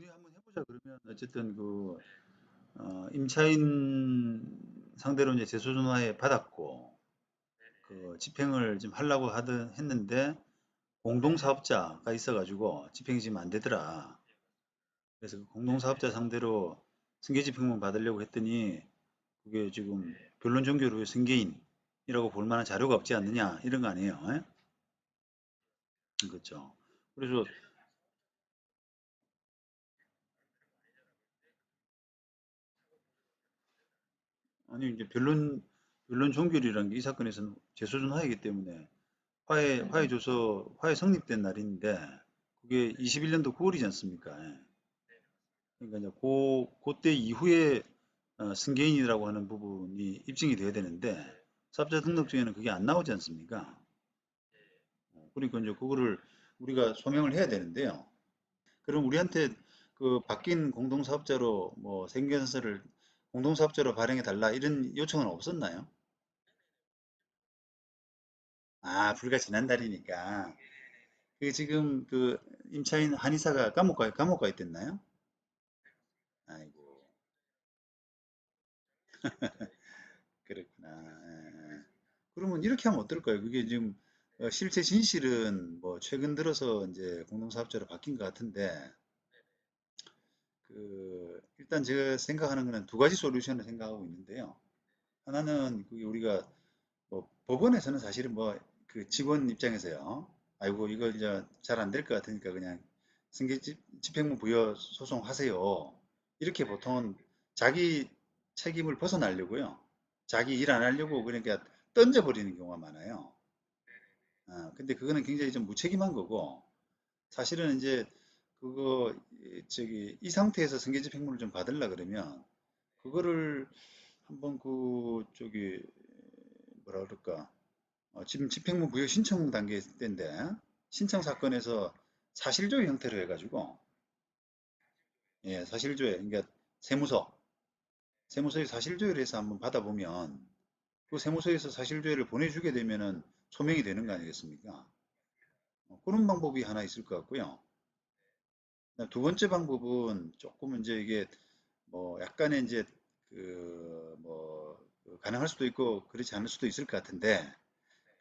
문의 한번 해보자 그러면 어쨌든 그 어, 임차인 상대로 이제 재소전화에 받았고 그 집행을 좀 하려고 하던 했는데 공동사업자가 있어가지고 집행이 지금 안 되더라. 그래서 그 공동사업자 상대로 승계집행문 받으려고 했더니 그게 지금 변론 종결 후에 승계인이라고 볼 만한 자료가 없지 않느냐 이런 거 아니에요. 예? 그렇죠. 그래서 아니 이제 변론 변론 종결이라는 게 이 사건에서는 재소전 화이기 때문에 화해 화해 조서 화해 성립된 날인데 그게 21년도 9월이지 않습니까? 예. 그러니까 이제 그 그때 이후에 어, 승계인이라고 하는 부분이 입증이 돼야 되는데 사업자 등록증에는 그게 안 나오지 않습니까? 어, 그러니까 이제 그거를 우리가 소명을 해야 되는데요. 그럼 우리한테 그 바뀐 공동사업자로 뭐 생계선서를 공동사업자로 발행해 달라 이런 요청은 없었나요? 아, 불과 지난달이니까. 그 지금 그 임차인 한의사가 감옥 가 감옥 가 있댔나요? 아이고, 그렇구나. 예. 그러면 이렇게 하면 어떨까요? 그게 지금 어, 실제 진실은 뭐 최근 들어서 이제 공동사업자로 바뀐 것 같은데 그 일단 제가 생각하는 거는 두 가지 솔루션을 생각하고 있는데요. 하나는 그 우리가 뭐 법원에서는 사실은 뭐 그 직원 입장에서요. 아이고 이거 이제 잘 안 될 것 같으니까 그냥 승계 집- 집행부 부여 소송 하세요. 이렇게 보통은 자기 책임을 벗어나려고요. 자기 일 안 하려고 그러니까 던져버리는 경우가 많아요. 아, 근데 그거는 굉장히 좀 무책임한 거고 사실은 이제 그거 이- 저기 이 상태에서 승계집행부를 좀 받으려 그러면 그거를 한번 그 저기 뭐라 그럴까 어, 지금 집행부 부여 신청 단계 때인데 신청 사건에서 사실조회 형태로 해가지고 예 사실조회 그러니까 세무서 세무서에 사실조회를 해서 한번 받아보면 그 세무서에서 사실조회를 보내주게 되면은 소명이 되는 거 아니겠습니까? 어, 그런 방법이 하나 있을 것 같고요. 두 번째 방법은 조금 이제 이게 뭐 약간의 이제 그 뭐 가능할 수도 있고 그렇지 않을 수도 있을 것 같은데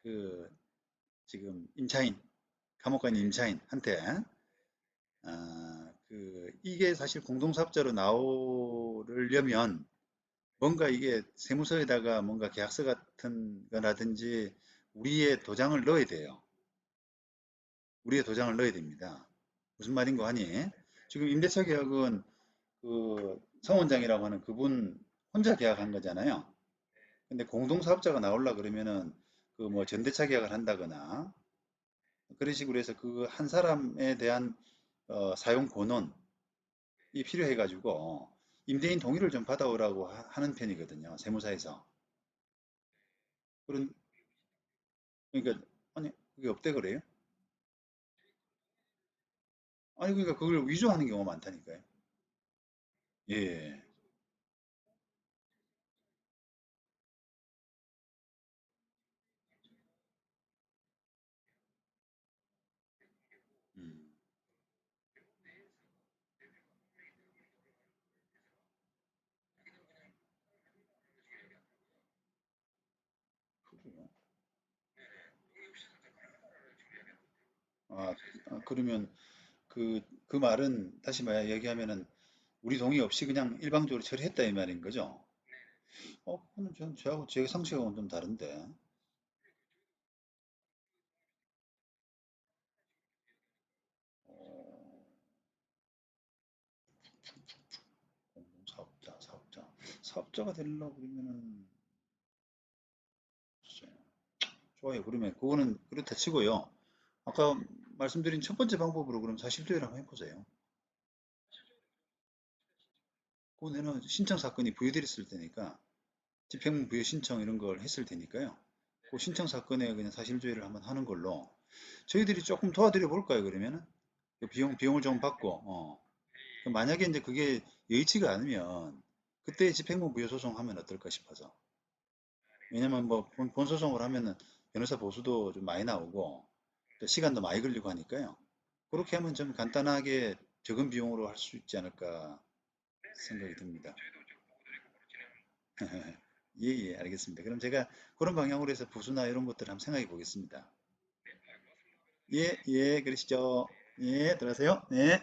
그 지금 임차인 감옥 간 임차인한테 아, 그 이게 사실 공동사업자로 나오려면 뭔가 이게 세무서에다가 뭔가 계약서 같은 거라든지 우리의 도장을 넣어야 돼요. 우리의 도장을 넣어야 됩니다. 무슨 말인 거 아니? 지금 임대차 계약은 그 성원장이라고 하는 그분 혼자 계약한 거잖아요. 근데 공동사업자가 나오려 그러면은 그 뭐 전대차 계약을 한다거나 그런 식으로 해서 그 한 사람에 대한 어, 사용 권한이 필요해 가지고 임대인 동의를 좀 받아오라고 하- 하는 편이거든요. 세무사에서. 그런 그러니까 아니 그게 없대 그래요? 아니 그러니까 그걸 위조하는 경우가 많다니까요. 예. 음. 그래요. 아, 아, 그러면 그, 그 말은 다시 말해 얘기하면은 우리 동의 없이 그냥 일방적으로 처리했다 이 말인 거죠. 어, 그거는 전 저하고 제 상식하고는 좀 다른데. 어, 공동사업자, 사업자. 사업자가 되려고 그러면은. 좋아요. 그러면 그거는 그렇다 치고요. 아까 말씀드린 첫 번째 방법으로 그럼 사실조회를 한번 해보세요. 그거는 신청 사건이 부여됐을 때니까 집행부 부여 신청 이런 걸 했을 테니까요. 그 신청 사건에 그냥 사실조회를 한번 하는 걸로 저희들이 조금 도와드려 볼까요, 그러면은? 그 비용, 비용을 좀 받고, 어. 그 만약에 이제 그게 여의치가 않으면 그때 집행부 부여 소송하면 어떨까 싶어서. 왜냐면 뭐 본, 본소송을 하면은 변호사 보수도 좀 많이 나오고 또 시간도 많이 걸리고 하니까요. 그렇게 하면 좀 간단하게 적은 비용으로 할 수 있지 않을까 생각이 듭니다. 예, 예, 알겠습니다. 그럼 제가 그런 방향으로 해서 부수나 이런 것들을 한번 생각해 보겠습니다. 예, 예, 그러시죠. 예, 들어가세요. 네.